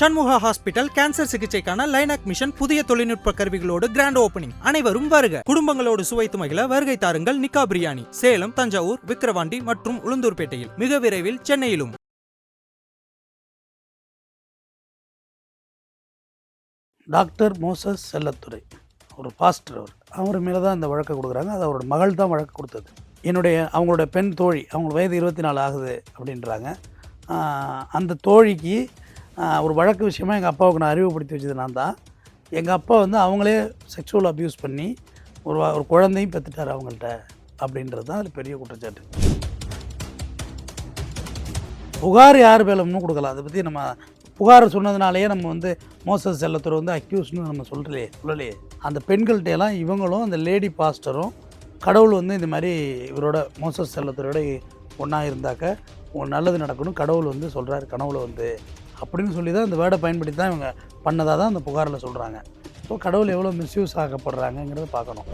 சண்முகா hospital cancer சிகிச்சைக்கான லைனாக் mission புதிய தொழில்நுட்ப கருவிகளோடு கிராண்ட் ஓபனிங் அனைவரும் வருக. குடும்பங்களோடு சுவைத்து மகிழ வருகை தாருங்கள் நிக்கா பிரியாணி. சேலம் தஞ்சாவூர் விக்கிரவாண்டி மற்றும் உளுந்தூர்பேட்டையில். மிக விரைவில் சென்னையிலும். Doctor Moses Chellathurai. ஒரு பாஸ்டர் அவர். அவர் மேலே தான் இந்த வழக்கை கொடுக்குறாங்க. அது அவரோட மகள் தான் வழக்கு கொடுத்தது. என்னுடைய அவங்களோட பெண் தோழி அவங்க வயது இருபத்தி நாலு ஆகுது அப்படின்றாங்க. ஆஹ் அந்த தோழிக்கு ஒரு வழக்கு விஷயமா எங்கள் அப்பாவுக்கு நான் அறிவுப்படுத்தி வச்சது நான் தான். எங்கள் அப்பா வந்து அவங்களே செக்ஷுவல் அப்யூஸ் பண்ணி ஒரு ஒரு குழந்தையும் பெற்றுட்டார் அவங்கள்ட்ட. அப்படின்றது தான் அதில் பெரிய குற்றச்சாட்டு. புகார் யார் மேலும் கொடுக்கலாம். அதை பற்றி நம்ம புகார் சொன்னதுனாலேயே நம்ம வந்து மோசஸ் செல்லத்துறை வந்து அக்யூஸ்னு நம்ம சொல்லலையே சொல்லலையே. அந்த பெண்கள்கிட்ட எல்லாம் இவங்களும் அந்த லேடி பாஸ்டரும் கடவுள் வந்து இந்த மாதிரி இவரோட மோசஸ் செல்லத்துறையோட ஒன்றா இருந்தாக்க ஒரு நல்லது நடக்கணும். கடவுள் வந்து சொல்கிறாரு கனவுல வந்து. அப்படின்னு சொல்லி தான் இந்த வேர்டை பயன்படுத்தி தான் இவங்க பண்ணதாக தான் அந்த புகாரில் சொல்கிறாங்க ஸோ கடவுள் எவ்வளோ மிஸ்யூஸ் ஆகப்படுறாங்கங்கிறத பார்க்கணும்.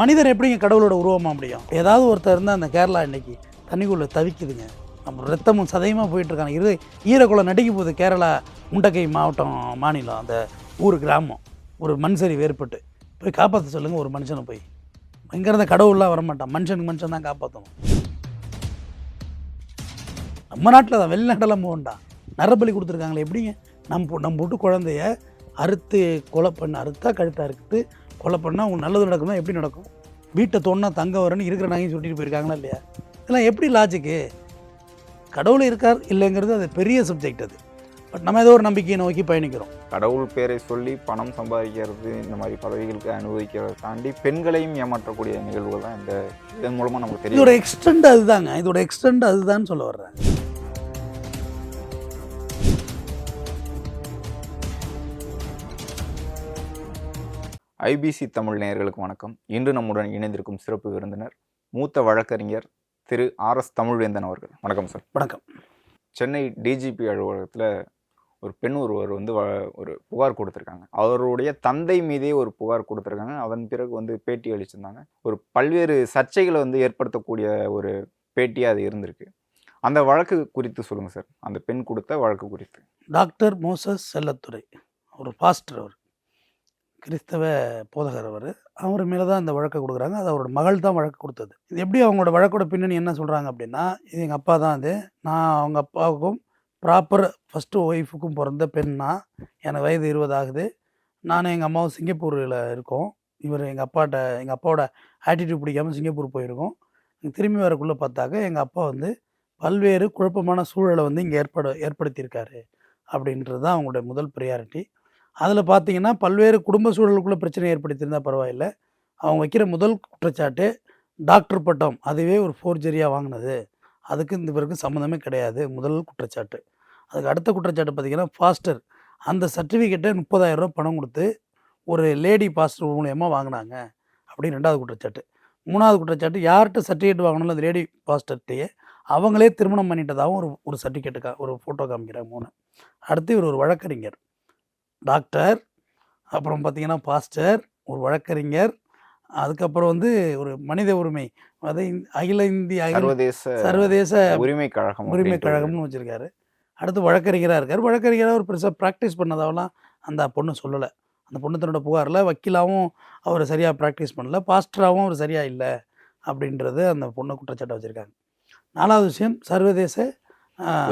மனிதர் எப்படிங்க கடவுளோட உருவமாக முடியும்? ஏதாவது ஒருத்தர் இருந்தால் அந்த கேரளா இன்னைக்கு தண்ணிக்குள்ளே தவிக்குதுங்க. நம்ம ரத்தமும் சதயமாக போயிட்டுருக்காங்க. இரு ஈரக்குளம் நடிக்க போகுது கேரளா முண்டக்கை மாவட்டம் மாநிலம் அந்த ஊர் கிராமம் ஒரு மண் வேறுபட்டு. போய் காப்பாற்ற சொல்லுங்கள் ஒரு மனுஷனை போய். இங்கேருந்த கடவுள்லாம் வரமாட்டான். மனுஷனுக்கு மனுஷன் தான் காப்பாற்றணும் நம்ம நாட்டில் தான் வெளிநாட்டெல்லாம் போகண்டா நரபலி கொடுத்துருக்காங்களே எப்படிங்க? நம்ம நம்ம விட்டு குழந்தைய அறுத்து கொலை பண்ண அறுத்தா கழுத்தை அறுத்து கொலை பண்ணால் உங்களுக்கு நல்லது நடக்குமா எப்படி நடக்கும்? வீட்டை தோணுனா தங்க வரேன்னு இருக்கிற நகையும் சுட்டிட்டு போயிருக்காங்களா இல்லையா? இதெல்லாம் எப்படி லாஜிக்கு கடவுள் இருக்கார் இல்லைங்கிறது அது பெரிய சப்ஜெக்ட் அது. பட் நம்ம ஏதோ ஒரு நம்பிக்கையை நோக்கி பயணிக்கிறோம். கடவுள் பேரை சொல்லி பணம் சம்பாதிக்கிறது இந்த மாதிரி பதவிகளுக்கு அனுபவிக்கிறத தாண்டி பெண்களையும் ஏமாற்றக்கூடிய நிகழ்வுகள் தான் இந்த இதன் மூலமா நமக்கு இதோட தெரியும் எக்ஸ்டெண்ட் அதுதாங்க. இதோட எக்ஸ்டெண்ட் அதுதான் சொல்ல வர்றேன். ஐபிசி தமிழ் நேயர்களுக்கு வணக்கம். இன்று நம்முடன் இணைந்திருக்கும் சிறப்பு விருந்தினர் மூத்த வழக்கறிஞர் திரு ஆர் எஸ் தமிழ்வேந்தன் அவர்கள். வணக்கம் சார். வணக்கம். சென்னை டிஜிபி அலுவலகத்தில் ஒரு பெண் ஒருவர் வந்து வ- ஒரு புகார் கொடுத்துருக்காங்க. அவருடைய தந்தை மீதே ஒரு புகார் கொடுத்துருக்காங்க. அதன் பிறகு வந்து பேட்டி அளிச்சிருந்தாங்க. ஒரு பல்வேறு சர்ச்சைகளை வந்து ஏற்படுத்தக்கூடிய ஒரு பேட்டியாக அது இருந்திருக்கு. அந்த வழக்கு குறித்து சொல்லுங்கள் சார். அந்த பெண் கொடுத்த வழக்கு குறித்து. Doctor Moses Chellathurai. ஒரு பாஸ்டர் அவர். கிறிஸ்தவ போதகர் அவர். அவர் மேலே தான் இந்த வழக்கை கொடுக்குறாங்க. அது அவரோட மகள் தான் வழக்கு கொடுத்தது. இது எப்படி அவங்களோட வழக்கோட பின்னணி என்ன சொல்கிறாங்க அப்படின்னா இது எங்கள் அப்பா தான் அது. நான் அவங்க அப்பாவுக்கும் ப்ராப்பர் ஃபஸ்ட்டு ஒய்ஃபுக்கும் பிறந்த பெண்ணா? எனக்கு வயது இருபது ஆகுது. நானும் எங்கள் அம்மாவும் சிங்கப்பூரில் இருக்கோம். இவர் எங்கள் அப்பாட்ட எங்கள் அப்பாவோட ஆட்டிடியூட் பிடிக்காமல் சிங்கப்பூர் போயிருக்கோம். திரும்பி வரக்குள்ளே பார்த்தாக்க எங்கள் அப்பா வந்து பல்வேறு குழப்பமான சூழலை வந்து இங்கே ஏற்பட ஏற்படுத்தியிருக்காரு. அப்படின்றது தான் அவங்களுடைய முதல் ப்ரியாரிட்டி அதில் பார்த்தீங்கன்னா பல்வேறு குடும்ப சூழலுக்குள்ளே பிரச்சனை ஏற்படுத்தியிருந்தா பரவாயில்ல. அவங்க வைக்கிற முதல் குற்றச்சாட்டு டாக்டர் பட்டம். அதுவே ஒரு ஃபோர்ஜரியாக வாங்கினது. அதுக்கு இந்த பிறகு சம்மந்தமே கிடையாது. முதல் குற்றச்சாட்டு. அதுக்கு அடுத்த குற்றச்சாட்டு பார்த்தீங்கன்னா ஃபாஸ்டர் அந்த சர்டிஃபிகேட்டை முப்பதாயிரரூபா பணம் கொடுத்து ஒரு லேடி பாஸ்டர் மூலயமா வாங்கினாங்க அப்படின்னு ரெண்டாவது குற்றச்சாட்டு. மூணாவது குற்றச்சாட்டு யார்கிட்ட சர்டிஃபிகேட் வாங்கணும் அந்த லேடி பாஸ்டர்கிட்டயே அவங்களே திருமணம் பண்ணிட்டதாகவும் ஒரு ஒரு சர்டிஃபிகேட்டு கா ஒரு ஃபோட்டோ காமிக்கிறாங்க மூணு. அடுத்து இவர் ஒரு வழக்கறிஞர். டாக்டர் அப்புறம் பார்த்தீங்கன்னா பாஸ்டர் ஒரு வழக்கறிஞர் அதுக்கப்புறம் வந்து ஒரு மனித உரிமை இந்த அகில இந்திய சர்வதேச சர்வதேச உரிமை கழகம் உரிமை. கழகம்னு வச்சுருக்காரு. அடுத்து வழக்கறிஞராக இருக்கார். வழக்கறிஞராக ஒரு பெருசாக ப்ராக்டிஸ் பண்ணதாவெல்லாம் அந்த பொண்ணு சொல்லலை. அந்த பொண்ணு தன்னோட புகாரில் வக்கீலாகவும் அவர் சரியாக ப்ராக்டிஸ் பண்ணல பாஸ்டராகவும் அவர் சரியாக இல்லை அப்படின்றது அந்த பொண்ணு குற்றச்சாட்டை வச்சுருக்காங்க. நாலாவது விஷயம் சர்வதேச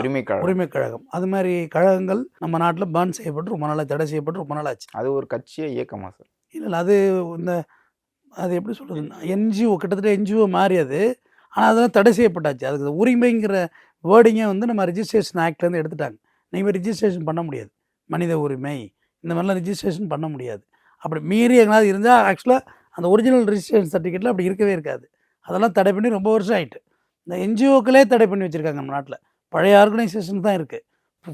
உரிமை கழகம். உரிமை கழகம். அது மாதிரி கழகங்கள் நம்ம நாட்டில் பேன் செய்யப்பட்டு ரொம்ப நாளாக தடை செய்யப்பட்டு ரொம்ப நாளாச்சு. அது ஒரு கட்சியை இயக்கமா சார்? இல்லை இல்லை அது இந்த அது எப்படி சொல்கிறது என்ஜிஓ கிட்டத்தட்ட என்ஜிஓ மாறி அது ஆனால் அதெல்லாம் தடை செய்யப்பட்டாச்சு. அதுக்கு உரிமைங்கிற வேர்டிங்கை வந்து நம்ம ரிஜிஸ்ட்ரேஷன் ஆக்ட்லேருந்து எடுத்துட்டாங்க. நீங்கள் ரிஜிஸ்ட்ரேஷன் பண்ண முடியாது. மனித உரிமை. இந்த மாதிரிலாம் ரிஜிஸ்ட்ரேஷன் பண்ண முடியாது. அப்படி மீறி எங்கேயாவது இருந்தால் ஆக்சுவலாக அந்த ஒரிஜினல் ரிஜிஸ்ட்ரேஷன் சர்டிஃபிகேட்டில் அப்படி இருக்கவே இருக்காது. அதெல்லாம் தடை பண்ணி ரொம்ப வருஷம் ஆயிட்டு. இந்த என்ஜிஓக்களே தடை பண்ணி வச்சுருக்காங்க நம்ம நாட்டில். பழைய ஆர்கனைசேஷன் தான் இருக்குது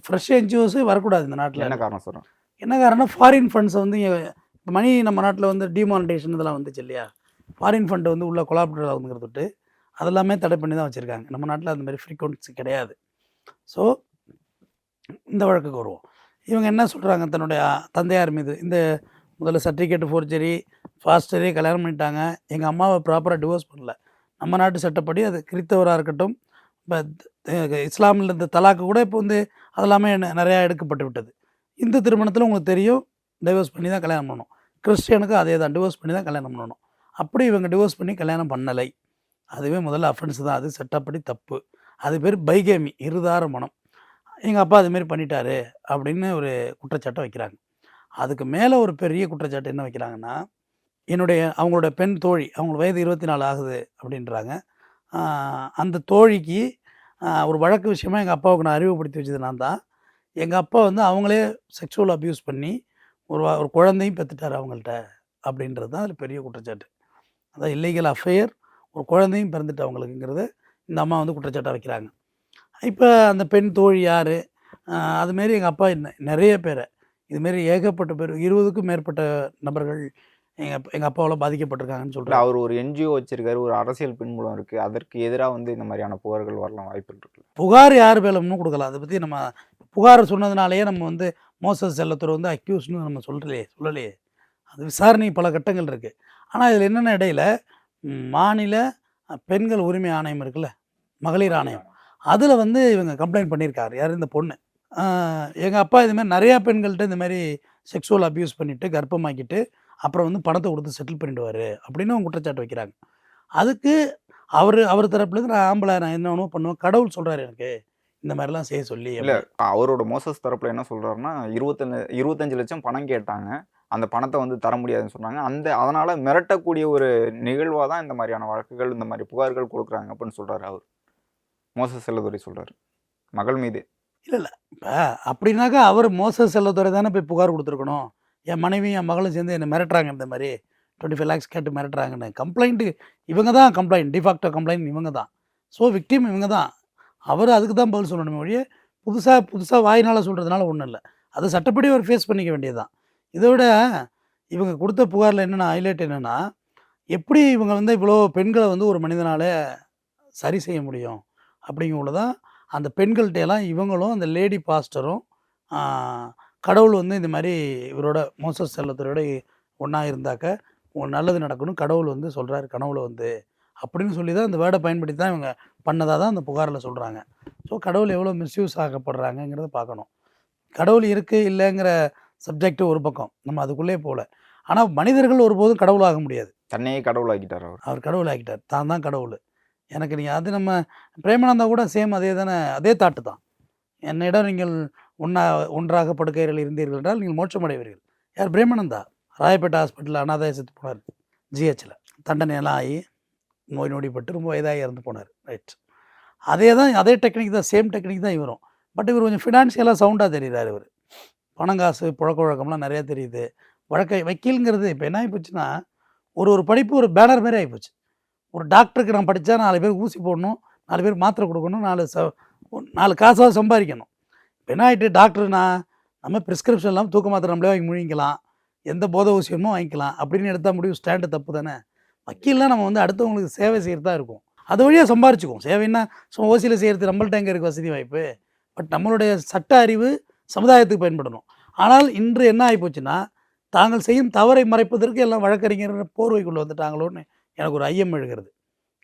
ஃப்ரெஷ் என்ஜிஓஸே வரக்கூடாது இந்த நாட்டில். என்ன காரணம் சார் என்ன காரணம் ஃபாரின் ஃபண்ட்ஸை வந்து மணி நம்ம நாட்டில் வந்து டிமானிட்டேஷன் இதெல்லாம் வந்துச்சு இல்லையா? ஃபாரின் ஃபண்டு வந்து உள்ள கொலாபரேட் ஆகுங்கிறது தொட்டு அதெல்லாமே தடை பண்ணி தான் வச்சுருக்காங்க. நம்ம நாட்டில் அந்த மாதிரி ஃப்ரீக்வன்சி கிடையாது. ஸோ இந்த வழக்குக்கு வருவோம். இவங்க என்ன சொல்கிறாங்க தன்னுடைய தந்தையார் மீது. இந்த முதல்ல சர்டிஃபிகேட் ஃபோர்ஜரி ஃபாஸ்டரே கல்யாணம் பண்ணிட்டாங்க. எங்கள் அம்மாவை ப்ராப்பராக டிவோர்ஸ் பண்ணல. நம்ம நாட்டு சட்டப்படி அது கிறித்தவராக இருக்கட்டும் இப்போ இஸ்லாமில் இருந்த தலாக்கு கூட இப்போ வந்து அதெல்லாமே நிறையா எடுக்கப்பட்டு விட்டது. இந்து திருமணத்தில் உங்களுக்கு தெரியும் டைவர்ஸ் பண்ணி தான் கல்யாணம் பண்ணணும். கிறிஸ்டியனுக்கு அதே தான் டிவோர்ஸ் பண்ணி தான் கல்யாணம் பண்ணணும். அப்படி இவங்க டிவோர்ஸ் பண்ணி கல்யாணம் பண்ணலை. அதுவே முதல்ல அஃபென்ஸ் தான். அது சட்டப்படி தப்பு. அது பேர் பைகேமி இருதார மனம். எங்கள் அப்பா அதுமாரி பண்ணிட்டாரு அப்படின்னு ஒரு குற்றச்சாட்டை வைக்கிறாங்க. அதுக்கு மேலே ஒரு பெரிய குற்றச்சாட்டு என்ன வைக்கிறாங்கன்னா என்னுடைய அவங்களோட பெண் தோழி அவங்களோட வயது இருபத்தி நாலு ஆகுது அப்படின்றாங்க. அந்த தோழிக்கு ஒரு வழக்கு விஷயமா எங்கள் அப்பாவுக்கு நான் அறிவுப்படுத்தி வச்சது நான் தான். எங்கள் அப்பா வந்து அவங்களே செக்ஷுவல் அப்யூஸ் பண்ணி ஒரு ஒரு குழந்தையும் பெற்றுட்டார் அவங்கள்ட்ட அப்படின்றது தான் அதில் பெரிய குற்றச்சாட்டு. அதான் இல்லீகல் அஃபையர் ஒரு குழந்தையும் பிறந்துட்டு அவங்களுக்குங்கிறத இந்த அம்மா வந்து குற்றச்சாட்டாக வைக்கிறாங்க. இப்போ அந்த பெண் தோழி யார்? அதுமாரி எங்கள் அப்பா நிறைய பேரை. இதுமாரி ஏகப்பட்ட பேர் இருபதுக்கும் மேற்பட்ட நபர்கள் எங்கள் எங்கள் அப்பாவால் பாதிக்கப்பட்டிருக்காங்கன்னு சொல்கிறாங்க அவர் ஒரு என்ஜிஓ வச்சிருக்காரு ஒரு அரசியல் பின்புலம் இருக்கு. அதற்கு எதிராக வந்து இந்த மாதிரியான புகார்கள் வரலாம் வாய்ப்புகள் இருக்கு. புகார் யார் மேலம்னு கொடுக்கலாம் அதை பற்றி நம்ம புகார் சொன்னதுனாலேயே நம்ம வந்து மோசஸ் செல்லத்துறை வந்து அக்யூஸ்னு நம்ம சொல்லலையே சொல்லலையே. அது விசாரணை பல கட்டங்கள் இருக்குது ஆனால் இதில் என்னென்ன இடையில மாநில பெண்கள் உரிமை ஆணையம் இருக்குல்ல? மகளிர் ஆணையம். அதில் வந்து இவங்க கம்ப்ளைண்ட் பண்ணியிருக்காரு யார்? இந்த பொண்ணு. எங்கள் அப்பா இதுமாதிரி நிறையா பெண்கள்கிட்ட இந்த மாதிரி செக்ஸுவல் அப்யூஸ் பண்ணிவிட்டு கர்ப்பமாக்கிட்டு அப்புறம் வந்து பணத்தை கொடுத்து செட்டில் பண்ணிடுவார் அப்படின்னு அவங்க குற்றச்சாட்டு வைக்கிறாங்க. அதுக்கு அவர் அவர் தரப்புலேருந்து நான் ஆம்பளை நான் என்ன பண்ணுவேன். கடவுள் சொல்கிறாரு எனக்கு இந்த மாதிரிலாம் செய்ய சொல்லி இல்ல அவரோட மோசஸ் தரப்புல என்ன சொல்றாருன்னா இருபத்தஞ்சு இருபத்தஞ்சு லட்சம் பணம் கேட்டாங்க. அந்த பணத்தை வந்து தர முடியாதுன்னு சொன்னாங்க அந்த அதனால் மிரட்டக்கூடிய ஒரு நிகழ்வாக தான் இந்த மாதிரியான வழக்குகள் இந்த மாதிரி புகார்கள் கொடுக்குறாங்க அப்படின்னு சொல்கிறாரு அவர். மோச செல்லதுரை சொல்கிறார் மகள் மீது. இப்போ அப்படின்னாக்கா அவர் மோச செல்லதுரை தானே போய் புகார் கொடுத்துருக்கணும். என் மனைவி என் மகளும் சேர்ந்து என்னை மிரட்டுறாங்க இந்த மாதிரி. டுவெண்ட்டி ஃபைவ் லேக்ஸ் கேட்டு மிரட்டுறாங்கன்னு. கம்ப்ளைண்ட்டு இவங்க தான் கம்ப்ளைண்ட் டிஃபாக்டோ கம்ப்ளைண்ட் இவங்க தான். ஸோ விக்டிம் இவங்க தான். அவர் அதுக்கு தான் பதில் சொல்லணுமே ஒழிய புதுசாக புதுசாக வாயினால் சொல்கிறதுனால ஒன்றும் இல்லை. அதை சட்டப்படி அவர் ஃபேஸ் பண்ணிக்க வேண்டியது தான் இதை விட இவங்க கொடுத்த புகாரில் என்னென்ன ஹைலைட் என்னென்னா எப்படி இவங்க வந்து இவ்வளோ பெண்களை வந்து ஒரு மனிதனால் சரி செய்ய முடியும் அப்படிங்குள்ளதான் அந்த பெண்கள்கிட்டயெல்லாம் இவங்களும் அந்த லேடி பாஸ்டரும் கடவுள் வந்து இந்த மாதிரி இவரோட மோசஸ் செல்லத்தரோட ஒன்றா இருந்தாக்க நல்லது நடக்கணும் கடவுள் வந்து சொல்கிறாரு கனவுல வந்து அப்படின்னு சொல்லி தான் அந்த வேர்டை பயன்படுத்தி தான் இவங்க பண்ணதாக தான் அந்த புகாரில் சொல்கிறாங்க ஸோ கடவுள் எவ்வளோ மிஸ்யூஸ் ஆகப்படுறாங்கங்கிறத பார்க்கணும். கடவுள் இருக்குது இல்லைங்கிற சப்ஜெக்ட் ஒரு பக்கம் நம்ம அதுக்குள்ளே போகல. ஆனால் மனிதர்கள் ஒருபோதும் கடவுளாக முடியாது. தன்னையே கடவுளாக்கிட்டார் அவர். அவர் கடவுள் ஆக்கிட்டார் தான் தான் கடவுள். எனக்கு நீங்கள் அது நம்ம பிரேமானந்தா கூட சேம் அதே தானே அதே தாட்டு தான். என்னிடம் நீங்கள் ஒன்றா ஒன்றாக படுக்கையில் இருந்தீர்கள் என்றால் நீங்கள் மோட்சம் அடைவீர்கள் யார் பிரேமானந்தா ராயப்பேட்டை ஹாஸ்பிட்டலில் அனாதைய செத்து போனார் ஜிஹெச்சில் தண்டனை எல்லாம் ஆகி நோய் நொடிப்பட்டு ரொம்ப வயதாகி இறந்து போனார். ரைட் அதே தான் அதே டெக்னிக் தான் சேம் டெக்னிக் தான் இவரும். பட் இவர் கொஞ்சம் ஃபினான்ஷியலாக சவுண்டாக தெரியுறாரு இவர். பணங்காசு புழக்க வழக்கம்லாம் நிறையா தெரியுது. வழக்கை வக்கீலுங்கிறது இப்போ என்ன ஆகிப்போச்சுன்னா ஒரு ஒரு படிப்பு ஒரு பேனர் மாதிரி ஆகிப்போச்சு ஒரு டாக்டருக்கு நான் படித்தா நாலு பேர் ஊசி போடணும் நாலு பேர் மாத்திரை கொடுக்கணும் நாலு ச நாலு காசாக சம்பாதிக்கணும். இப்போ என்ன ஆகிட்டு டாக்டர்னா நம்ம ப்ரிஸ்கிரிப்ஷன் இல்லாமல் தூக்க மாத்திரை நம்மளே வாங்கி முழிங்கிக்கலாம். எந்த போத ஊசியமும் வாங்கிக்கலாம். அப்படின்னு எடுத்தால் முடியும் ஸ்டாண்டு தப்பு தானே. வக்கீல்லாம் நம்ம வந்து அடுத்தவங்களுக்கு சேவை செய்கிறதா இருக்கும். அது வழியாக சம்பாரிச்சுக்குவோம். சேவைன்னா சும்மா ஓசியில் செய்கிறது நம்மள்ட்ட எங்கே இருக்குது வசதி வாய்ப்பு? பட் நம்மளுடைய சட்ட அறிவு சமுதாயத்துக்கு பயன்படணும். ஆனால் இன்று என்ன ஆகிப்போச்சுன்னா தாங்கள் செய்யும் தவறை மறைப்பதற்கு எல்லாம் வழக்கறிஞர் போர்வைக்குள்ளே வந்துட்டாங்களோன்னு எனக்கு ஒரு ஐயம் எழுகிறது.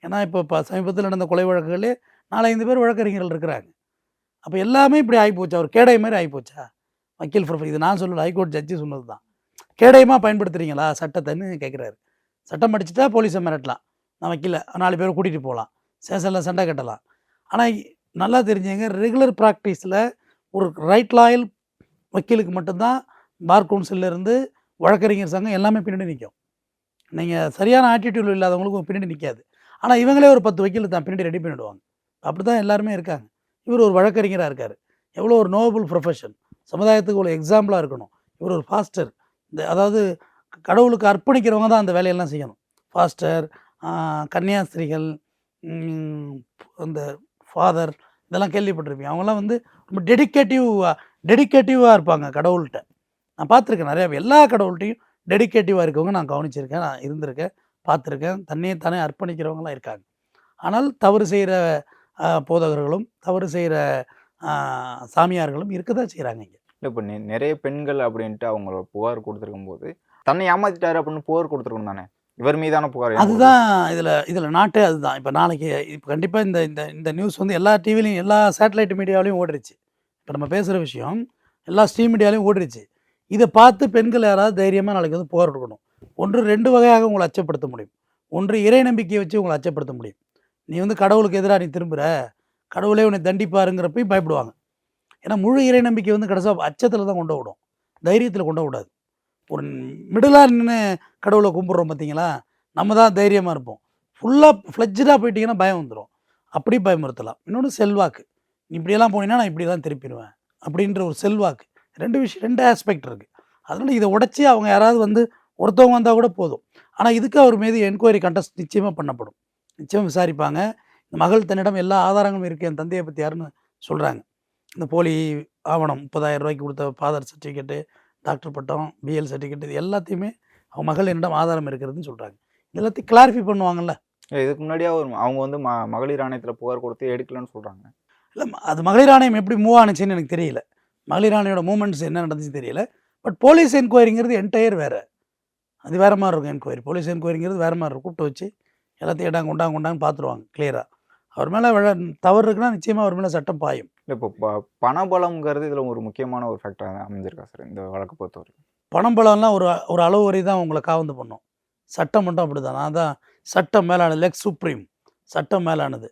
ஏன்னா இப்போ இப்போ சமீபத்தில் நடந்த கொலை வழக்குகளே நாலஞ்சு பேர் வழக்கறிஞர்கள் இருக்கிறாங்க. அப்போ எல்லாமே இப்படி ஆகிப்போச்சா ஒரு கேடை மாதிரி ஆகிப்போச்சா வக்கீல் ப்ரொஃபர் இது நான் சொல்லல ஹைகோர்ட் ஜட்ஜி சொன்னது தான். கேடயமாக பயன்படுத்துறீங்களா? சட்டத்தைன்னு கேட்குறாரு. சட்டம் படிச்சுட்டா போலீஸை மிரட்டலாம். நான் வக்கீல நாலு பேரை கூட்டிகிட்டு போகலாம். சேஷனில் சண்டை கட்டலாம். ஆனால் நல்லா தெரிஞ்சவங்க ரெகுலர் ப்ராக்டிஸில் ஒரு ரைட் லாயல் வக்கீலுக்கு மட்டும்தான் பார் கவுன்சில்ல இருந்து வழக்கறிஞர் சங்கம் எல்லாமே பின்னாடி நிற்கும் நீங்கள் சரியான ஆட்டிடியூட் இல்லாதவங்களுக்கு பின்னாடி நிற்காது ஆனால் இவங்களே ஒரு பத்து வக்கீல் தான் பின்னாடி ரெடி பண்ணிவிடுவாங்க அப்படி தான் எல்லாருமே இருக்காங்க. இவர் ஒரு வழக்கறிஞராக இருக்கார். எவ்வளோ ஒரு நோபல் ப்ரொஃபஷன் சமுதாயத்துக்கு ஒரு எக்ஸாம்பிளாக இருக்கணும். இவர் ஒரு ஃபாஸ்டர் இந்த அதாவது கடவுளுக்கு அர்ப்பணிக்கிறவங்க தான் அந்த வேலையெல்லாம் செய்யணும். ஃபாஸ்டர் கன்னியாஸ்திரிகள் அந்த ஃபாதர் இதெல்லாம் கேள்விப்பட்டிருப்பீங்க. அவங்களாம் வந்து ரொம்ப டெடிக்கேட்டிவ் டெடிக்கேட்டிவாக இருப்பாங்க கடவுள்கிட்ட. நான் பார்த்துருக்கேன் நிறையா எல்லா கடவுள்கிட்டையும் டெடிக்கேட்டிவாக இருக்கவங்க நான் கவனிச்சிருக்கேன் நான் இருந்திருக்கேன் பார்த்துருக்கேன். தன்னையே தானே அர்ப்பணிக்கிறவங்களாம் இருக்காங்க. ஆனால் தவறு செய்கிற போதகர்களும் தவறு செய்கிற சாமியார்களும் இருக்க தான் செய்கிறாங்க இங்கே. இல்லை இப்போ நிறைய பெண்கள் அப்படின்ட்டு அவங்களோட புகார் கொடுத்துருக்கும் போது தன்னை ஏமாத்திட்டாரு அப்படின்னு புகார் கொடுத்துருக்கணும் தானே? இவர் மீதான புகார்? அதுதான் இதில் இதில் நாட்டே அதுதான். இப்போ நாளைக்கு இப்போ கண்டிப்பாக இந்த இந்த இந்த நியூஸ் வந்து எல்லா டிவிலையும் எல்லா சேட்டலைட் மீடியாவிலையும் ஓடிருச்சு. இப்போ நம்ம பேசுகிற விஷயம் எல்லா ஸ்ட்ரீம் மீடியாலையும் ஓடிருச்சு. இதை பார்த்து பெண்கள் யாராவது தைரியமாக நாளைக்கு வந்து புகார் கொடுக்கணும். ஒன்று ரெண்டு வகையாக உங்களை அச்சப்படுத்த முடியும். ஒன்று இறை நம்பிக்கையை வச்சு உங்களை அச்சப்படுத்த முடியும். நீ வந்து கடவுளுக்கு எதிராக நீ திரும்புகிற கடவுளே உன்னை தண்டிப்பாருங்கிறப்பையும் பயப்படுவாங்க. ஏன்னா முழு இறை நம்பிக்கை வந்து கடைசியாக அச்சத்தில் தான் கொண்டு விடும் தைரியத்தில் கொண்டு விடாது ஒரு மிடிலாக நின்று கடவுளை கும்பிட்றோம் பார்த்தீங்களா? நம்ம தான் தைரியமாக இருப்போம். ஃபுல்லாக ஃப்ளெஜ்டாக போயிட்டீங்கன்னா பயம் வந்துடும் அப்படி பயமுறுத்தலாம். இன்னொன்று செல்வாக்கு. இப்படியெல்லாம் போனீங்கன்னா நான் இப்படி தான் திருப்பிடுவேன். அப்படின்ற ஒரு செல்வாக்கு. ரெண்டு விஷயம் ரெண்டு ஆஸ்பெக்ட் இருக்குது அதனால் இதை உடச்சி அவங்க யாராவது வந்து ஒருத்தவங்க வந்தால் கூட போதும். ஆனால் இதுக்கு அவர் மீது என்கொயரி கண்டஸ்ட் நிச்சயமாக பண்ணப்படும். நிச்சயம் விசாரிப்பாங்க. இந்த மகள் தன்னிடம் எல்லா ஆதாரங்களும் இருக்குது என் தந்தையை பற்றி யாருன்னு சொல்கிறாங்க இந்த போலி ஆவணம் முப்பதாயிரம் ரூபாய்க்கு கொடுத்த ஃபாதர் சர்டிஃபிகேட்டு டாக்டர் பட்டம் பிஎல் சர்டிஃபிகேட் இது எல்லாத்தையுமே அவங்க மகள் என்னிடம் ஆதாரம் இருக்கிறதுன்னு சொல்கிறாங்க எல்லாத்தையும் கிளாரிஃபை பண்ணுவாங்கல்ல. இதுக்கு முன்னாடியே அவங்க வந்து ம மகளிர் ஆணையத்தில் புகார் கொடுத்து எடுக்கலன்னு சொல்றாங்க. இல்லை அது மகளிர் ஆணையம் எப்படி மூவ் ஆனுச்சுன்னு எனக்கு தெரியல. மகளிர் ஆணையோட மூமெண்ட்ஸ் என்ன நடந்துச்சு தெரியல. பட் போலீஸ் என்கொயரிங்கிறது என்டையர் வேறு. அது வேறு மாதிரி இருக்கும் என்கொயரி போலீஸ் என்கொயரிங்கிறது வேறு மாதிரி இருக்கும். கூப்பிட்டு வச்சு எல்லாத்தையும் இடாங்க கொண்டாங்க கொண்டாங்க பார்த்துருவாங்க கிளியராக அவர் மேலே தவறு இருக்குன்னா நிச்சயமாக அவர் மேலே சட்டம் பாயும். இப்போ பணபலம்ங்கிறது இதில் ஒரு முக்கியமான ஒரு ஃபேக்டராக அமைஞ்சிருக்கா சார் இந்த வழக்கு பொறுத்தவரைக்கும். பணம் பலம்லாம் ஒரு ஒரு அளவு வரை தான் உங்களை காவந்து பண்ணும். சட்டம் மட்டும் அப்படி தான் நான் தான் சட்டம் மேலானது லெக் சுப்ரீம் சட்டம் மேலானது.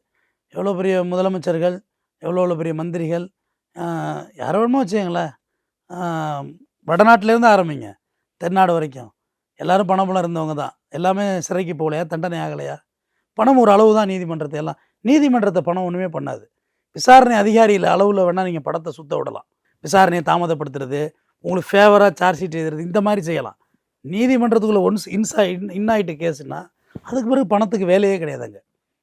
எவ்வளோ பெரிய முதலமைச்சர்கள் எவ்வளோ எவ்வளோ பெரிய மந்திரிகள் ஆஹ், வேணுமோ வச்சுங்களேன் வடநாட்டிலேருந்து ஆரம்பிங்க தென்னாடு வரைக்கும். எல்லோரும் பணம் பலம் இருந்தவங்க தான். எல்லாமே சிறைக்கு போகலையா? தண்டனை ஆகலையா? பணம் ஒரு அளவு தான் நீதிமன்றத்தை எல்லாம் நீதிமன்றத்தை பணம் ஒன்றுமே பண்ணாது. விசாரணை அதிகாரியில் அளவில் வேணால் நீங்கள் படத்தை சுத்த விடலாம். விசாரணையை தாமதப்படுத்துறது உங்களுக்கு ஃபேவராக சார்ஜ் ஷீட் எழுதுறது இந்த மாதிரி செய்யலாம். நீதிமன்றத்துக்குள்ளே ஒன்ஸ் இன்சா இன் இன்னாயிட்டு கேஸுன்னா அதுக்கு பிறகு பணத்துக்கு வேலையே கிடையாதுங்க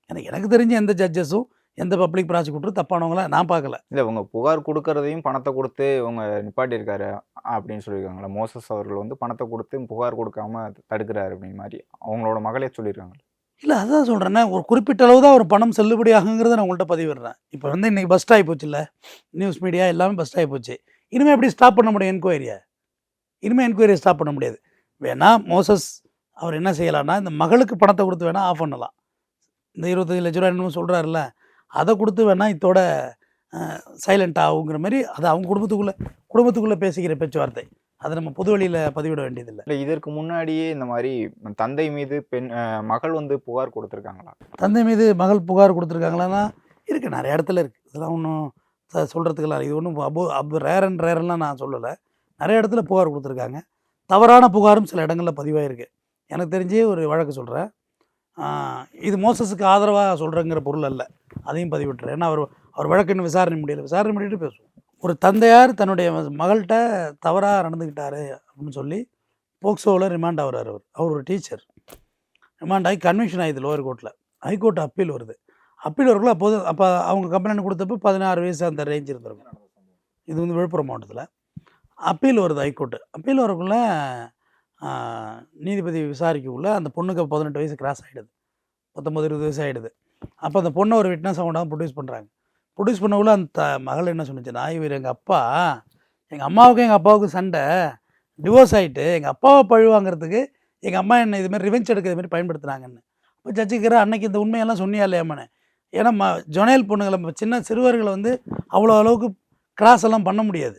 எனக்கு எனக்கு தெரிஞ்ச எந்த ஜட்ஜஸும் எந்த பப்ளிக் ப்ராசிக்யூட்டரும் தப்பானவங்கள நான் பார்க்கல. இல்லை இவங்க புகார் கொடுக்கறதையும் பணத்தை கொடுத்து இவங்க நிப்பாட்டியிருக்காரு அப்படின்னு சொல்லியிருக்காங்களா மோசஸ் அவர்கள் வந்து பணத்தை கொடுத்து புகார் கொடுக்காம தடுக்கிறாரு அப்படின்னு மாதிரி அவங்களோட மகளே சொல்லியிருக்காங்க. இல்லை அதான் சொல்கிறேன்னே ஒரு குறிப்பிட்ட அளவு தான் ஒரு பணம் செல்லுபடி ஆகுங்கிறத நான் உங்கள்கிட்ட பதிவிடுறேன். இப்போ வந்து இன்றைக்கி பஸ்ட் ஆகி போச்சுல்ல நியூஸ் மீடியா எல்லாமே பஸ்ட் ஆகி போச்சு. இனிமேல் எப்படி ஸ்டாப் பண்ண முடியும் என்கொயரியை இனிமேல் என்கொயரியை ஸ்டாப் பண்ண முடியாது. வேணா மோசஸ் அவர் என்ன செய்யலாம்னா இந்த மகளுக்கு பணத்தை கொடுத்து வேணால் ஆஃப் பண்ணலாம். இந்த இருபத்தஞ்சு லட்ச ரூபா என்னமோ சொல்கிறாருல்ல அதை கொடுத்து வேணால் இதோட சைலண்ட் ஆகுங்கிற மாதிரி அது அவங்க குடும்பத்துக்குள்ளே குடும்பத்துக்குள்ளே பேசிக்கிற பேச்சுவார்த்தை. அதை நம்ம பொது வழியில் பதிவிட வேண்டியதில்லை. இல்லை இதற்கு முன்னாடியே இந்த மாதிரி தந்தை மீது பெண் மகள் வந்து புகார் கொடுத்துருக்காங்களா? தந்தை மீது மகள் புகார் கொடுத்துருக்காங்களான்னா இருக்குது நிறைய இடத்துல இருக்குது இதெல்லாம் ஒன்றும் சொல்கிறதுக்கெல்லாம் இது ஒன்றும் அபோ அபு ரேர் அண்ட் ரேர்லாம் நான் சொல்லலை. நிறைய இடத்துல புகார் கொடுத்துருக்காங்க. தவறான புகாரும் சில இடங்களில் பதிவாயிருக்கு. எனக்கு தெரிஞ்சே ஒரு வழக்கு சொல்கிறேன் இது மோசஸுக்கு ஆதரவாக சொல்கிறேங்கிற பொருள் அல்ல. அதையும் பதிவிட்டுறேன். ஏன்னா அவர் அவர் வழக்கு இன்னும் விசாரணை முடியல. விசாரணை முடிட்டு பேசுவோம். ஒரு தந்தையார் தன்னுடைய மகள்கிட்ட தவறாக நடந்துக்கிட்டாரு அப்படின்னு சொல்லி போக்சோவில் ரிமாண்ட் ஆகிறார் அவர். அவர் ஒரு டீச்சர். ரிமாண்ட் ஆகி கன்வென்ஷன் ஆகிது லோயர் கோர்ட்டில் ஹைகோர்ட் அப்பீல் வருது. அப்பீல் வரக்குள்ள அப்போது அப்போ அவங்க கம்ப்ளைண்ட் கொடுத்தப்போ பதினாறு வயசு அந்த ரேஞ்ச் இருந்திருக்கும். இது வந்து விழுப்புரம் மாவட்டத்தில். அப்பீல் வருது ஹைகோர்ட்டு அப்பீல் வரக்குள்ள நீதிபதி விசாரிக்கக்குள்ள அந்த பொண்ணுக்கு பதினெட்டு வயசு கிராஸ் ஆகிடுது பத்தொம்பது இருபது வயசு ஆகிடுது அப்போ அந்த பொண்ணை ஒரு விட்னஸ் கொண்டாந்து ப்ரொடியூஸ் பண்ணுறாங்க ப்ரொடியூஸ் பண்ணக்குள்ள அந்த மகள் என்ன சொன்னுச்சுன்னா இவர் எங்கள் அப்பா எங்கள் அம்மாவுக்கும் எங்கள் அப்பாவுக்கும் சண்டை. டிவோர்ஸ் ஆகிட்டு எங்கள் அப்பாவை பழி வாங்குறதுக்கு எங்கள் அம்மா என்ன இது மாதிரி ரிவெஞ்ச் எடுக்க இது மாதிரி பயன்படுத்துனாங்கன்னு. இப்போ ஜட்ஜுக்கிற அன்னைக்கு இந்த உண்மையெல்லாம் சொன்னியா இல்லையாமனே ஏன்னா ம ஜொனேல் பொண்ணுங்களை சின்ன சிறுவர்களை வந்து அவ்வளோ அளவுக்கு கிராஸ் எல்லாம் பண்ண முடியாது.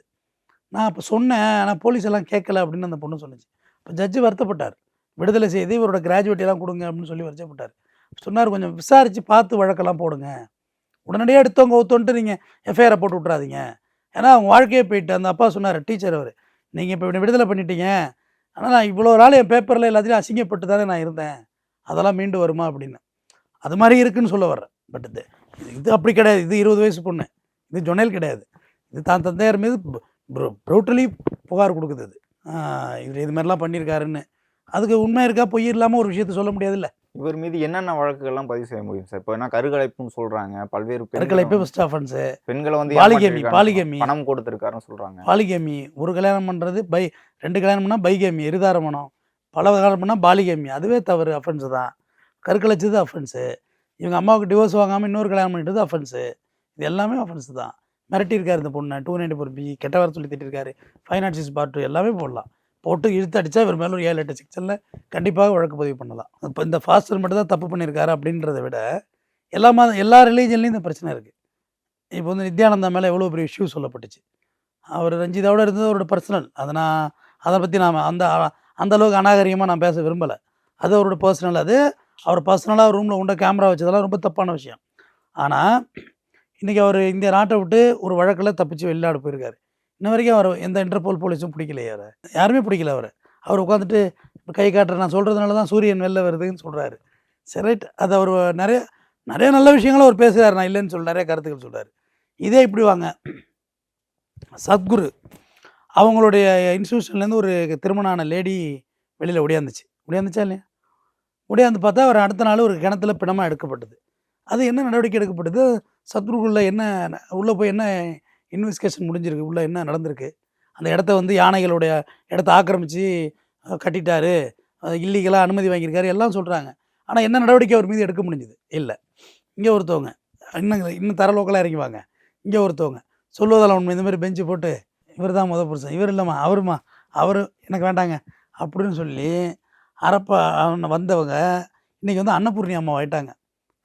நான் அப்போ சொன்னேன் ஆனால் போலீஸ் எல்லாம் கேட்கல அப்படின்னு அந்த பொண்ணு சொன்னிச்சு. இப்போ ஜட்ஜு வருத்தப்பட்டார். விடுதலை செய்து இவரோட கிராஜுவேட் எல்லாம் கொடுங்க அப்படின்னு சொல்லி வருத்தப்பட்டார். சொன்னார் கொஞ்சம் விசாரித்து பார்த்து வழக்கெல்லாம் போடுங்க. உடனடியாக எடுத்தவங்க ஒத்துன்ட்டு நீங்கள் எஃப்ஐஆரை போட்டு விட்றாதீங்க ஏன்னா அவங்க வாழ்க்கையே போயிட்டு அந்த அப்பா சொன்னார் டீச்சர் அவர் நீங்கள் இப்போ இப்படி விடுதலை பண்ணிட்டீங்க. ஆனால் நான் இவ்வளோ நாள் என் பேப்பரில் எல்லாத்தையும் அசிங்கப்பட்டு தானே நான் இருந்தேன். அதெல்லாம் மீண்டு வருமா? அப்படின்னு. அது மாதிரி இருக்குன்னு சொல்ல வர்றேன். பட் இது இது அப்படி கிடையாது. இது இருபது வயசு பொண்ணு. இது ஜொனேல் கிடையாது. இது தான் தந்தையார் மீது ப்ரூட்டலி புகார் கொடுக்குது ஆஹ் இவர் இது மாதிரிலாம் பண்ணியிருக்காருன்னு. அதுக்கு உண்மை இருக்கா பொய் இல்லாமல் ஒரு விஷயத்த சொல்ல முடியாதுல்ல? இவர் மீது என்னென்ன வழக்குகள்லாம் பதிவு செய்ய முடியும் சார்? இப்போ என்ன கருக்கலைப்புன்னு சொல்றாங்க. பல்வேறு வந்து- ஃபஸ்ட் ஆஃபன்ஸு பெண்களை வந்து பாலிகேமி, பாலிகேமி. பணம் கொடுத்துருக்காருன்னு சொல்றாங்க. பாலிகேமி. ஒரு கல்யாணம் பண்ணுறது பை ரெண்டு கல்யாணம் பண்ணால் பைகேமி எரிதாரமணம் பல கல்யாணம் பண்ணால் பாலிகேமி. அதுவே தவறு அஃபென்ஸு தான். கருக்கலைச்சது அஃபென்ஸு இவங்க அம்மாவுக்கு டிவோர்ஸ் வாங்காமல் இன்னொரு கல்யாணம் பண்ணிட்டது அஃபென்ஸு இது எல்லாமே அஃபென்ஸ் தான். மிரட்டியிருக்காரு இந்த பொண்ணை. டூ நைன்டி ஃபோர் பி கெட்ட வர சொல்லி திட்டிருக்காரு. Five not six part two எல்லாமே போடலாம். போட்டு இழுத்து அடித்தா இவர் மேலே ஒரு ஏழு எட்டு செக்ஷனில் கண்டிப்பாக வழக்கு பதிவு பண்ணலாம். இப்போ இந்த ஃபாஸ்டர் மட்டும் தான் தப்பு பண்ணியிருக்காரு அப்படின்றத விட எல்லா மத எல்லா ரிலீஜன்லேயும் இந்த பிரச்சனை இருக்குது இப்போ வந்து நித்யானந்தா மேலே எவ்வளோ பெரிய இஷ்யூ சொல்லப்பட்டுச்சு. அவர் ரஞ்சிதாவோட இருந்தது அவரோட பர்சனல் அதை நான் அதை பற்றி நாம் அந்த அந்த அளவுக்கு அநாகரிகமாக நான் பேச விரும்பலை. அது அவரோட பர்சனல் அது அவர் பர்சனலாக ரூமில் உண்ட கேமரா வச்சதெல்லாம் ரொம்ப தப்பான விஷயம். ஆனால் இன்றைக்கி அவர் இந்திய நாட்டை விட்டு ஒரு வழக்கில் தப்பிச்சு வெளிநாடு போயிருக்காரு. இன்ன வரைக்கும் அவர் எந்த இன்டர்போல் போலீஸும் பிடிக்கலையே அவரை. யாருமே பிடிக்கல அவர். அவர் உட்காந்துட்டு கை காட்டுற நான் சொல்கிறதுனால தான் சூரியன் வெளில வருதுன்னு சொல்கிறாரு சரி ரைட் அது அவர் நிறைய நிறைய நல்ல விஷயங்களும் அவர் பேசுகிறார் நான் இல்லைன்னு சொல்லி நிறைய கருத்துக்கள் சொல்கிறார் இதே இப்படி வாங்க. சத்குரு அவங்களுடைய இன்ஸ்டியூஷன்லேருந்து ஒரு திருமணம் ஆன லேடி வெளியில் ஒடியாந்துச்சு ஒடியாந்துச்சா இல்லையா? உடையாந்து பார்த்தா அவர் அடுத்த நாள் ஒரு கிணத்துல பிணமாக எடுக்கப்பட்டது. அது என்ன நடவடிக்கை எடுக்கப்பட்டது? சத்ருக்குள்ளே என்ன உள்ளே போய் என்ன இன்வெஸ்டிகேஷன் முடிஞ்சிருக்கு? உள்ளே என்ன நடந்திருக்கு? அந்த இடத்த வந்து யானைகளுடைய இடத்த ஆக்கிரமித்து கட்டிட்டார். கட்டிட்டாரு இல்லீகலாக அனுமதி வாங்கியிருக்காரு. எல்லாம் சொல்கிறாங்க ஆனால் என்ன நடவடிக்கை அவர் மீது எடுக்க முடிஞ்சுது? இல்லை. இங்கே ஒருத்தவங்க இன்னும் இன்னும் தர லோக்கலாக இறங்கி வாங்க. இங்கே ஒருத்தவங்க சொல்லுவதால் உண்மை. இந்த மாதிரி பெஞ்சு போட்டு இவர் தான் முத புருஷன். இவர் இல்லைம்மா அவருமா அவர் எனக்கு வேண்டாங்க. அப்படின்னு சொல்லி அரப்பா அவனை வந்தவங்க இன்றைக்கி வந்து அன்னபூர்ணி அம்மா ஆயிட்டாங்க.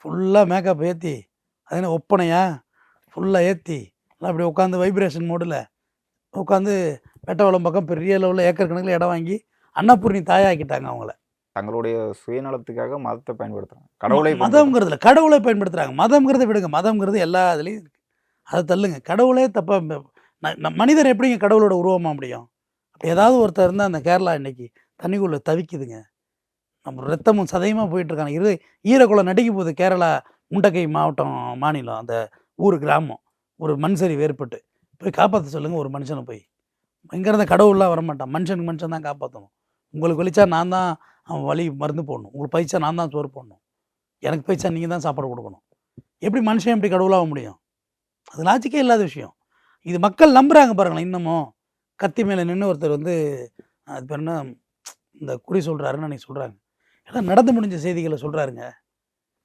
ஃபுல்லாக மேக்கப் ஏற்றி அது என்ன ஒப்பனையா ஃபுல்லாக ஏற்றி எல்லாம் அப்படி உட்காந்து வைப்ரேஷன் மோடில் உட்காந்து வெட்டவளம் பக்கம் பெரிய லெவலில் ஏக்கர் கணக்கில் இடம் வாங்கி அன்னபூர்ணி தாயாக்கிட்டாங்க அவங்கள. தங்களுடைய சுயநலத்துக்காக மதத்தை பயன்படுத்துறாங்க. கடவுளை ம- மதம்ங்கிறதுல கடவுளை பயன்படுத்துகிறாங்க மதம்ங்கிறத விடுங்க. மதம்ங்கிறது எல்லா இதுலேயும் அதை தள்ளுங்க. கடவுளே தப்பாக மனிதர் எப்படிங்க கடவுளோட உருவமா முடியும்? அப்படி ஏதாவது ஒருத்தர் இருந்தால் அந்த கேரளா இன்னைக்கு தண்ணிக்குள்ளே தவிக்குதுங்க. நம்ம ரத்தமும் சதையுமா போயிட்டுருக்காங்க. இரு ஈரக்குளம் நடிக்க போகுது கேரளா முண்டக்கை மாவட்டம் மாநிலம் அந்த ஊர் கிராமம் ஒரு மண்சரி வேறுபட்டு. போய் காப்பாற்ற சொல்லுங்கள் ஒரு மனுஷனை போய். இங்கேருந்து கடவுள்லாம் வரமாட்டான். மனுஷனுக்கு மனுஷன் தான் காப்பாற்றணும் உங்களுக்கு வலிச்சா நான் தான் அவன் வலி மருந்து போடணும். உங்களுக்கு பைசா நான் தான் சோறு போடணும். எனக்கு பைசா நீங்கள் தான் சாப்பாடு கொடுக்கணும். எப்படி மனுஷன் எப்படி கடவுளாக முடியும்? அது லாஜிக்கே இல்லாத விஷயம். இது மக்கள் நம்புகிறாங்க பாருங்களேன் இன்னமும். கத்தி மேலே நின்று ஒருத்தர் வந்து அது பேர் என்ன? இந்த குறி சொல்கிறாருன்னு அன்றைக்கி சொல்கிறாங்க எல்லாம் நடந்து முடிஞ்ச செய்திகளை சொல்கிறாருங்க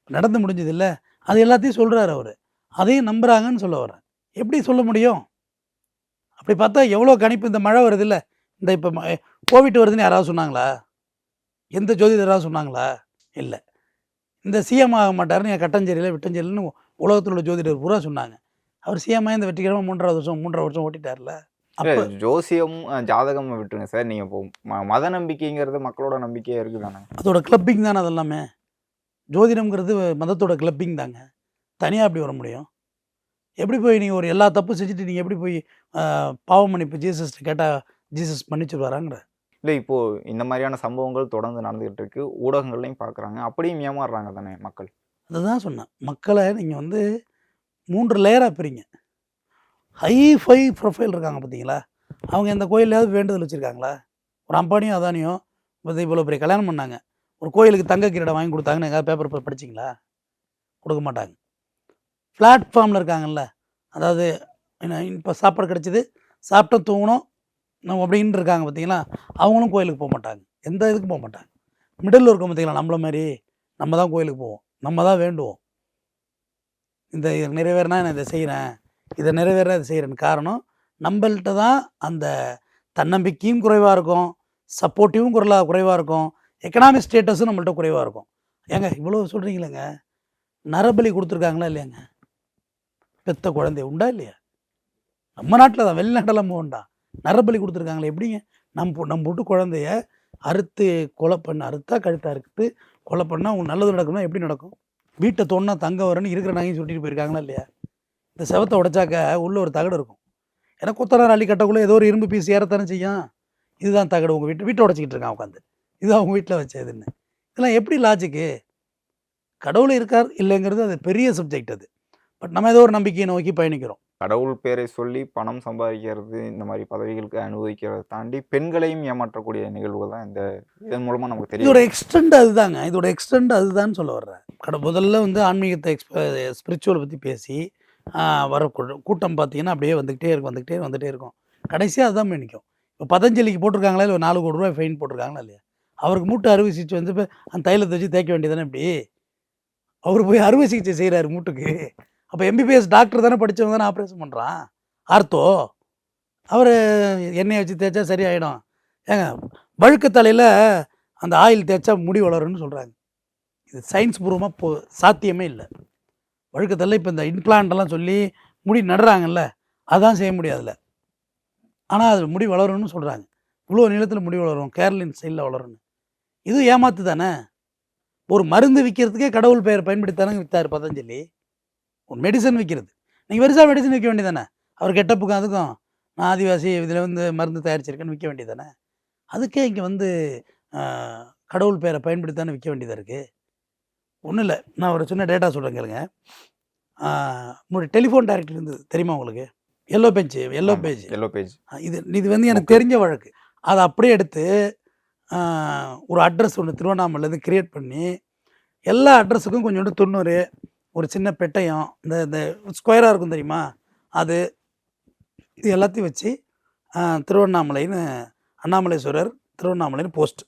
நடந்து முடிஞ்சது இல்லை அது எல்லாத்தையும் சொல்கிறாரு அவர். அதையும் நம்புகிறாங்கன்னு சொல்ல வரேன் எப்படி சொல்ல முடியும்? அப்படி பார்த்தா எவ்வளோ கணிப்பு இந்த மழை வருது இல்லை இந்த இப்போ கோவிட் வருதுன்னு யாராவது சொன்னாங்களா? எந்த ஜோதிடராக சொன்னாங்களா? இல்லை. இந்த சிஎம் ஆக மாட்டார்னு என் கட்டஞ்சேரியில் விட்டஞ்சேரியில்னு உலகத்தில் உள்ள ஜோதிடர் பூரா சொன்னாங்க. அவர் சிஎம் இந்த வெற்றிகரமாக மூன்றாவது வருஷம் மூன்றரை வருஷம் ஓட்டிட்டார்ல. ஜோசியம் ஜாதகம் விட்டுருங்க சார். நீங்க இப்போ ம- மத நம்பிக்கைங்கிறது மக்களோட நம்பிக்கையா இருக்குதானே அதோட கிளப்பிங் தானே அதெல்லாமே? ஜோதிடம்ங்கிறது மதத்தோட கிளப்பிங் தாங்க. தனியாக எப்படி வர முடியும்? எப்படி போய் நீங்கள் ஒரு எல்லா தப்பு செஞ்சுட்டு நீங்கள் எப்படி போய் ஆஹ், பாவ மன்னிப்பு ஜீசஸ்ட்டு கேட்டால் ஜீசஸ் மன்னிச்சிருவாராங்கிற? இல்ல இப்போ இந்த மாதிரியான சம்பவங்கள் தொடர்ந்து நடந்துகிட்டு இருக்கு. ஊடகங்கள்லையும் பாக்குறாங்க. அப்படியும் ஏமாறுறாங்க தானே மக்கள்? அதுதான் சொன்னேன். மக்களை நீங்கள் வந்து மூன்று லேயராக பிரிங்க. ஹை ஃபை ப்ரொஃபைல் இருக்காங்க பார்த்தீங்களா? அவங்க இந்த கோயிலையாவது வேண்டுதல் வச்சுருக்காங்களா? ஒரு அம்பானியும் அதானியும் இப்போ இவ்வளோ பெரிய கல்யாணம் பண்ணாங்க. ஒரு கோயிலுக்கு தங்க கிரீடம் வாங்கி கொடுத்தாங்கன்னு எங்கேயாவது பேப்பர் படிச்சிங்களா? கொடுக்க மாட்டாங்க. பிளாட்ஃபார்மில் இருக்காங்கல்ல. அதாவது என்ன இப்போ சாப்பாடு கிடச்சிது சாப்பிட்டோம் தூங்கணும் நம்ம அப்படின்னு இருக்காங்க பார்த்தீங்களா? அவங்களும் கோயிலுக்கு போக மாட்டாங்க. எந்த இதுக்கும் போக மாட்டாங்க. மிடில் இருக்கோம் பார்த்தீங்களா? நம்மள மாதிரி நம்ம தான் கோயிலுக்கு போவோம். நம்ம தான் வேண்டுவோம். இந்த இது நிறைவேறினா நான் இதை செய்கிறேன் இதை நிறைவேற செய்கிறேன்னு காரணம் நம்மள்கிட்ட தான் அந்த தன்னம்பிக்கையும் குறைவாக இருக்கும் சப்போர்ட்டிவும் குரலாக குறைவாக இருக்கும் எக்கனாமிக் ஸ்டேட்டஸும் நம்மள்ட்ட குறைவாக இருக்கும். ஏங்க இவ்வளோ சொல்கிறீங்களேங்க நரபலி கொடுத்துருக்காங்களா இல்லையாங்க? பெத்த குழந்தை உண்டா இல்லையா? நம்ம நாட்டில் தான் வெளிநாட்டெல்லாம் உண்டா நரபலி கொடுத்துருக்காங்களே எப்படிங்க? நம்ம நம்ம விட்டு குழந்தைய அறுத்து கொலை பண்ண அறுத்தா கழுத்தை அறுத்து கொலை பண்ணால் உங்களுக்கு நல்லது நடக்கணும்னா எப்படி நடக்கும்? வீட்டை தோணுனா தங்க வரணும்னு இருக்கிற நகையும் சுட்டிட்டு போயிருக்காங்களா இல்லையா? இந்த செவத்தை உடைச்சாக்க உள்ள ஒரு தகடு இருக்கும். ஏன்னா கொத்தனார் அள்ளி கட்டக்குள்ளே ஏதோ ஒரு இரும்பு பீஸ் ஏறத்தானே செய்யும். இதுதான் தகடு. உங்கள் வீட்டு வீட்டை உடச்சிக்கிட்டு இருக்கான் உட்காந்து இது அவங்க வீட்டில் வச்சதுன்னு இதெல்லாம் எப்படி லாஜிக்கு கடவுள் இருக்கார் இல்லைங்கிறது அது பெரிய சப்ஜெக்ட் அது. பட் நம்ம ஏதோ ஒரு நம்பிக்கையை நோக்கி பயணிக்கிறோம். கடவுள் பேரை சொல்லி பணம் சம்பாதிக்கிறது இந்த மாதிரி பதவிகளுக்கு அனுபவிக்கிறதை தாண்டி பெண்களையும் ஏமாற்றக்கூடிய நிகழ்வுகள் தான் இந்த இதன் மூலமா நமக்கு இதோட தெரியும் எக்ஸ்டெண்ட் அதுதாங்க. இதோட எக்ஸ்டெண்ட் அதுதான் சொல்ல வர்றேன். கட முதல்ல வந்து ஆன்மீகத்தை எக்ஸ்ப ஸ்பிரிச்சுவல் பற்றி பேசி வர கூட்டம் பார்த்தீங்கன்னா அப்படியே வந்துக்கிட்டே இருக்கும் வந்துக்கிட்டே வந்துகிட்டே இருக்கும். கடைசியாக அதுதான் போய் நிற்கும் இப்போ பதஞ்சலிக்கு போட்டிருக்காங்களா இல்லை ஒரு நாலு கோடி ரூபாய் ஃபைன் போட்டிருக்காங்களா இல்லையா? அவருக்கு மூட்டை அறுவை சிகிச்சை வந்து இப்போ அந்த தைலத்தை வச்சு தேய்க்க வேண்டியதானே இப்படி? அவர் போய் அறுவை சிகிச்சை செய்கிறாரு மூட்டுக்கு. அப்போ எம்பிபிஎஸ் டாக்டர் தானே படித்தவங்க தானே ஆப்ரேஷன் பண்ணுறான் ஆர்த்தோ? அவர் எண்ணெயை வச்சு தேய்ச்சா சரியாயிடும். ஏங்க வழுக்கு தலையில் அந்த ஆயில் தேய்ச்சா முடி வளரும்னு சொல்கிறாங்க இது சயின்ஸ் பூர்வமாக போ சாத்தியமே இல்லை. வழுக்கத்தில் இப்போ இந்த implant சொல்லி முடி நடுறாங்கல்ல அதான் செய்ய முடியாதுல்ல. ஆனால் அது முடி வளரணும்னு சொல்கிறாங்க இவ்வளோ நிலத்தில் முடி வளரும் கேரளின் சைடில் வளரணும் இது ஏமாத்து தானே? ஒரு மருந்து விற்கிறதுக்கே கடவுள் பெயர் பயன்படுத்தானங்க விற்றார் பதஞ்சலி? ஒரு மெடிசன் விற்கிறது நீங்கள் பெருசாக மெடிசன் விற்க வேண்டியதானே அவர் கெட்டப்புக்கும் அதுக்கும் நான் ஆதிவாசி இதில் வந்து மருந்து தயாரிச்சிருக்கேன்னு விற்க வேண்டியதானே அதுக்கே இங்கே வந்து கடவுள் பெயரை பயன்படுத்தானே விற்க வேண்டியதாக இருக்குது ஒன்றும் இல்லை. நான் ஒரு சின்ன டேட்டா சொல்கிறேன் கேளுங்க. உங்களுடைய டெலிஃபோன் டைரக்டர் இருந்தது. தெரியுமா உங்களுக்கு? Yellow page yellow page yellow page இது இது வந்து எனக்கு தெரிஞ்ச வழக்கு. அதை அப்படியே எடுத்து ஒரு அட்ரஸ் ஒன்று திருவண்ணாமலேருந்து கிரியேட் பண்ணி எல்லா அட்ரஸுக்கும் கொஞ்சோண்டு தொண்ணூறு ஒரு சின்ன பெட்டயம் இந்த இந்த ஸ்கொயராக இருக்கும் தெரியுமா? அது இது எல்லாத்தையும் வச்சு திருவண்ணாமலைன்னு அண்ணாமலேஸ்வரர் திருவண்ணாமலைன்னு போஸ்ட்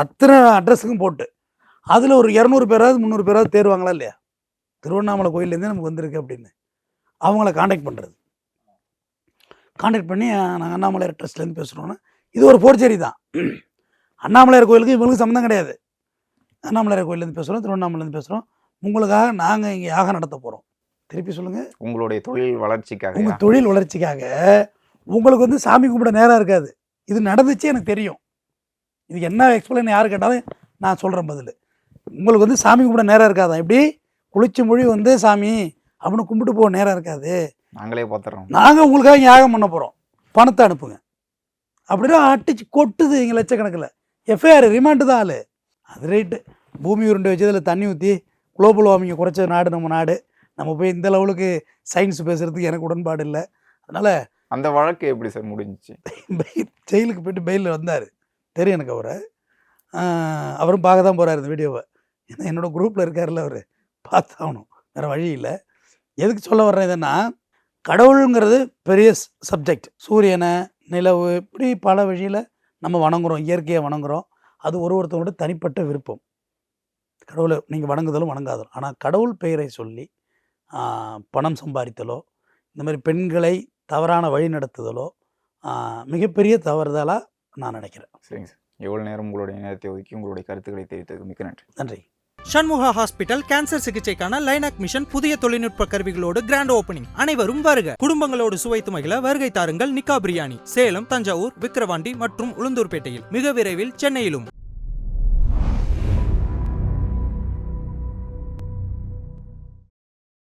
அத்தனை அட்ரஸுக்கும் போட்டு. அதில் ஒரு இரநூறு பேராவது முந்நூறு பேராவது தேர்வாங்களா இல்லையா? திருவண்ணாமலை கோயிலேருந்தே நமக்கு வந்திருக்கு அப்படின்னு. அவங்கள காண்டாக்ட் பண்ணுறது காண்டாக்ட் பண்ணி நாங்கள் அண்ணாமலையார் ட்ரஸ்ட்லேருந்து பேசுகிறோன்னா இது ஒரு போர்ச்சேரி தான். அண்ணாமலையார் கோயிலுக்கு இவங்களுக்கு சம்மந்தம் கிடையாது. அண்ணாமலையார் கோயிலேருந்து பேசுகிறோம் திருவண்ணாமலேருந்து பேசுகிறோம் உங்களுக்காக நாங்கள் இங்கே யாகம் நடத்த போகிறோம் திருப்பி சொல்லுங்கள் உங்களுடைய தொழில் வளர்ச்சிக்காக உங்கள் தொழில் வளர்ச்சிக்காக உங்களுக்கு வந்து சாமி கும்பிட நேரம் இருக்காது. இது நடந்துச்சு எனக்கு தெரியும். இது என்ன எக்ஸ்பிளைன் யார் கேட்டாலும் நான் சொல்கிறேன் பதில். உங்களுக்கு வந்து சாமி கும்பிட நேரம் இருக்காதான் எப்படி? குளிச்சு மொழி வந்து சாமி அப்படின்னு கும்பிட்டு போக நேரம் இருக்காது. நாங்களே பார்த்துறோம் நாங்கள் உங்களுக்காக யாகம் பண்ண போகிறோம் பணத்தை அனுப்புங்க. அப்படின்னா அடிச்சு கொட்டுது இங்கே லட்சக்கணக்கில். எஃப்ஐஆர் ரிமாண்டு தான் ஆளு அது ரைட்டு பூமி உருண்டை வச்சு அதில் தண்ணி ஊற்றி குளோபல் வார்மிங்கை குறைச்ச நாடு நம்ம நாடு. நம்ம போய் இந்த லெவலுக்கு சயின்ஸ் பேசுகிறதுக்கு எனக்கு உடன்பாடு இல்லை. அதனால் அந்த வழக்கு எப்படி சார் முடிஞ்சுச்சு? ஜெயிலுக்கு போயிட்டு பெயிலில் வந்தார். தெரியும் எனக்கு அவரை. அவரும் பார்க்க தான் போகிறார் இந்த வீடியோவை. ஏன்னா என்னோடய குரூப்பில் இருக்கார்ல அவர். பார்த்தாகணும். வேறு வழி இல்லை. எதுக்கு சொல்ல வர்றேன் இதுன்னா கடவுளுங்கிறது பெரிய சப்ஜெக்ட் சூரியனை நிலவு இப்படி பல வழியில் நம்ம வணங்குறோம். இயற்கையை வணங்குறோம். அது ஒரு ஒருத்தவங்களோட தனிப்பட்ட விருப்பம். கடவுளை நீங்கள் வணங்குதலும் வணங்காதலும். ஆனால் கடவுள் பெயரை சொல்லி பணம் சம்பாதித்தலோ இந்த மாதிரி பெண்களை தவறான வழி நடத்துதலோ மிகப்பெரிய தவறுதலாக நான் நினைக்கிறேன். சரிங்க சார். எவ்வளோ நேரம் உங்களுடைய நேரத்தை ஒதுக்கி உங்களுடைய கருத்துக்களை தெரிவித்ததுக்கு மிக்க நன்றி. நன்றி. சண்முகா ஹாஸ்பிட்டல் கேன்சர் சிகிச்சைக்கான லைனாக் மிஷன் புதிய தொழில்நுட்ப கருவிகளோடு கிராண்ட் ஓபனிங் அனைவரும் வருக. குடும்பங்களோடு சுவைத்து மகிழ வருகை தாருங்கள் நிக்கா பிரியாணி. சேலம் தஞ்சாவூர் விக்கிரவாண்டி மற்றும் உளுந்தூர்பேட்டையில். மிக விரைவில் சென்னையிலும்.